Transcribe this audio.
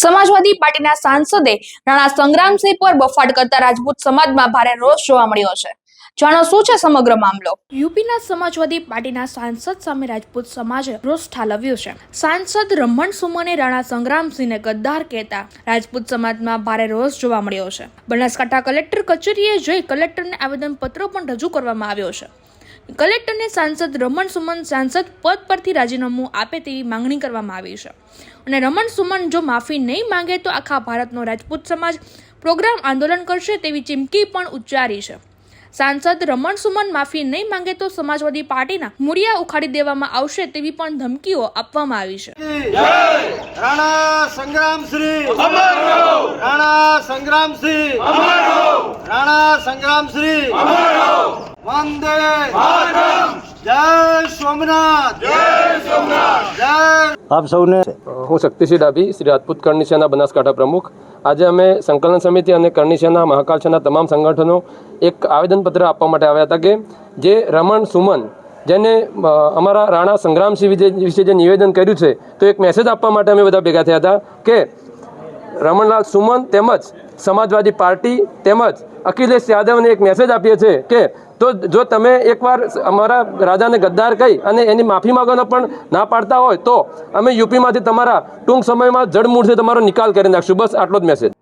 સમાજવાદી પાર્ટીના સાંસદે રાણા સંગ્રામસિંહ પર બફાટ કરતા રાજપૂત સમાજમાં ભારે રોષ જોવા મળ્યો છે. જાણો શું છે સમગ્ર મામલો? યુપીના સમાજવાદી પાર્ટીના સાંસદ સામે રાજપૂત સમાજે રોષ ઠાલવ્યો છે. સાંસદ રમણ સુમને રાણા સંગ્રામસિંહને ગદ્દાર કહેતા રાજપૂત સમાજમાં ભારે રોષ જોવા મળ્યો છે. બનાસકાંઠા કલેક્ટર કચેરીએ જઈ કલેક્ટરને આવેદનપત્ર પણ રજૂ કરવામાં આવ્યો છે. કલેક્ટરને સાંસદ રમણ સુમન સાંસદ પદ પરથી રાજીનામું આપે તેવી માંગણી કરવામાં આવી છે. અને રમણ સુમન જો માફી નહીં માંગે તો આખા ભારતનો રાજપૂત સમાજ પ્રોગ્રામ આંદોલન કરશે તેવી ચીમકી પણ ઉચ્ચારી છે. સાંસદ રમણ સુમન માફી નહીં માંગે તો સમાજવાદી પાર્ટીના મૂળિયા ઉખાડી દેવામાં આવશે તેવી પણ ધમકીઓ આપવામાં આવી છે. રાણા સંગ્રામ શ્રી! રાણા સંગ્રામ શ્રી! રાણા સંગ્રામ શ્રી! વંદે જય સોમનાથ. જય આપ સૌને હું શક્તિસિંહ ડાભી શ્રી રાજપૂત કરણી સેના બનાસકાંઠા પ્રમુખ. આજે અમે સંકલન સમિતિ અને કરણી સેના મહાકાલ સેના તમામ સંગઠનો એક આવેદનપત્ર આપવા માટે આવ્યા હતા કે જે રમણ સુમન જેને અમારા રાણા સંગ્રામસિંહ વિજે- વિશે જે નિવેદન કર્યું છે તો એક મેસેજ આપવા માટે અમે બધા ભેગા થયા હતા કે રમણલાલ સુમન તેમજ સમાજવાદી પાર્ટી તેમજ અખિલેશ યાદવને એક મેસેજ આપીએ છીએ કે તો જો તમે એકવાર અમારા રાજાને ગદ્દાર કહી અને એની માફી માગવાનો પણ ના પાડતા હોય તો અમે યુપીમાંથી તમારા ટૂંક સમયમાં જડમૂળથી તમારો નિકાલ કરી નાખશું. બસ આટલો જ મેસેજ